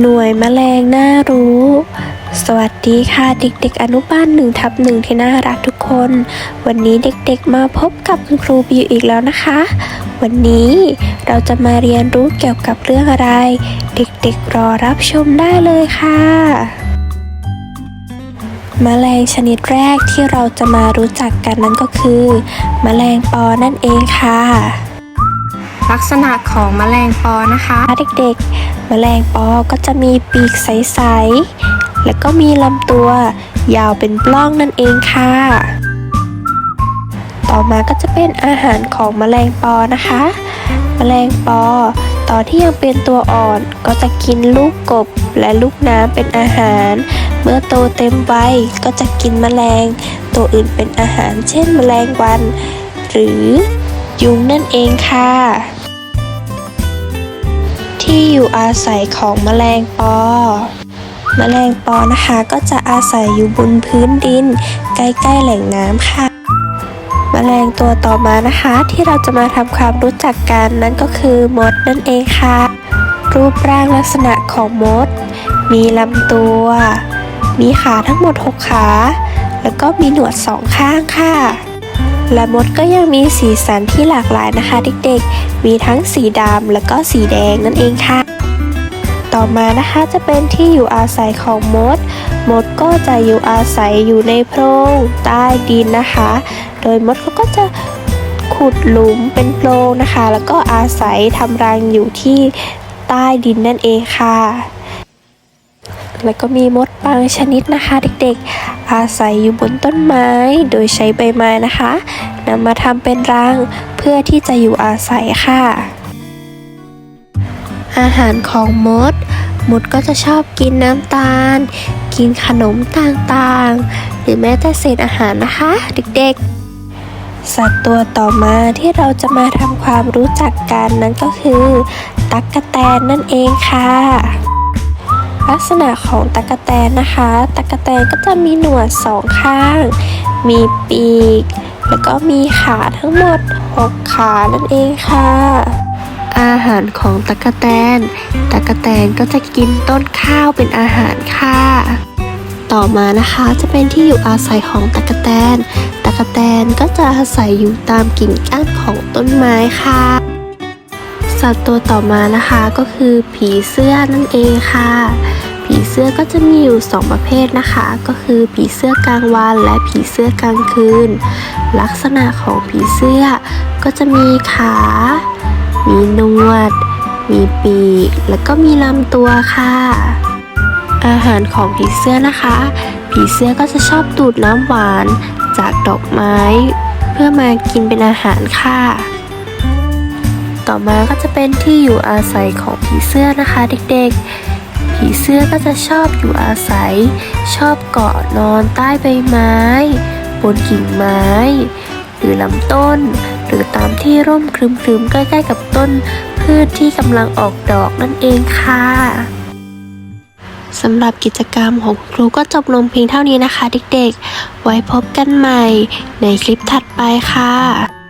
หน่วยแมลงน่ารู้ สวัสดีค่ะเด็กๆ อนุบาลหนึ่งทับหนึ่งที่น่ารักทุกคน วันนี้เด็กๆมาพบกับคุณครูบิวอีกแล้วนะคะ วันนี้เราจะมาเรียนรู้เกี่ยวกับเรื่องอะไร เด็กๆรอรับชมได้เลยค่ะแมลงชนิดแรกที่เราจะมารู้จักกันนั้นก็คือแมลงปอนั่นเองค่ะ ลักษณะของแมลงปอนะคะเด็กๆแมลงปอก็จะมีปีกใสๆแล้วก็มีลำตัวยาวเป็นปล้องนั่นเองค่ะ ต่อมาก็จะเป็นอาหารของแมลงปอนะคะ แมลงปอตอนที่ยังเป็นตัวอ่อนก็จะกินลูกกบและลูกน้ำเป็นอาหาร เมื่อโตเต็มวัยก็จะกินแมลง ตัวอื่นเป็นอาหารเช่นแมลงวัน หรือยุงนั่นเองค่ะ ที่อยู่อาศัยของแมลงปอ แมลงปอนะคะก็จะอาศัยอยู่บนพื้นดิน ใกล้ๆแหล่งน้ำค่ะ แมลงตัวต่อมานะคะที่เราจะมาทำความรู้จักกันนั่นก็คือมดนั่นเองค่ะ รูปร่างลักษณะของมด มีลำตัว มีขาทั้งหมด 6 ขา แล้วก็มีหนวดสองข้างค่ะ และมดก็ยังมีสีสันที่หลากหลายนะคะเด็กๆ มีทั้งสีดำแล้วก็สีแดงนั่นเองค่ะ ต่อมานะคะจะเป็นที่อยู่อาศัยของมด มดก็จะอยู่อาศัยอยู่ในโพรงใต้ดินนะคะ โดยมดเขาก็จะขุดหลุมเป็นโพรงนะคะ แล้วก็อาศัยทำรังอยู่ที่ใต้ดินนั่นเองค่ะ แล้วก็มีมดบางชนิดนะคะเด็กๆ อาศัยอยู่บนต้นไม้ โดยใช้ใบไม้นะคะนำมาทำเป็นรังเพื่อที่จะอยู่อาศัยค่ะ อาหารของมด มดก็จะชอบกินน้ำตาล กินขนมต่างๆ หรือแม้แต่เศษอาหารนะคะ เด็กๆสัตว์ตัวต่อมาที่เราจะมาทำความรู้จักกันนั้นก็คือ ตั๊กแตนนั่นเองค่ะ ลักษณะของตั๊กแตนนะคะตั๊กแตนก็จะมีหนวดสองข้าง มีปีก แล้วก็มีขาทั้งหมด 6 ขานั่นเองค่ะ อาหารของตั๊กแตนตั๊กแตนก็จะกินต้นข้าวเป็นอาหารค่ะ ต่อมานะคะจะเป็นที่อยู่อาศัยของตั๊กแตนตั๊กแตนก็จะอาศัยอยู่ตามกิ่งก้านของต้นไม้ค่ะ สัตว์ตัวต่อมานะคะก็คือผีเสื้อนั่นเองค่ะ ผีเสื้อก็จะมีอยู่สองประเภทนะคะ ก็คือผีเสื้อกลางวันและผีเสื้อกลางคืน ลักษณะของผีเสื้อก็จะมีขา มีนวด มีปีก แล้วก็มีลำตัวค่ะ อาหารของผีเสื้อนะคะ ผีเสื้อก็จะชอบดูดน้ำหวานจากดอกไม้ เพื่อมากินเป็นอาหารค่ะ ต่อมาก็จะเป็นที่อยู่อาศัยของผีเสื้อนะคะเด็กๆ ผีเสื้อก็จะชอบอยู่อาศัย ชอบเกาะนอนใต้ใบไม้ บนกิ่งไม้ หรือลำต้น หรือตามที่ร่มครึมๆใกล้ๆกับต้นพืชที่กำลังออกดอกนั่นเองค่ะสำหรับกิจกรรมของครูก็จบลงเพียงเท่านี้นะคะเด็กๆ ไว้พบกันใหม่ในคลิปถัดไปค่ะ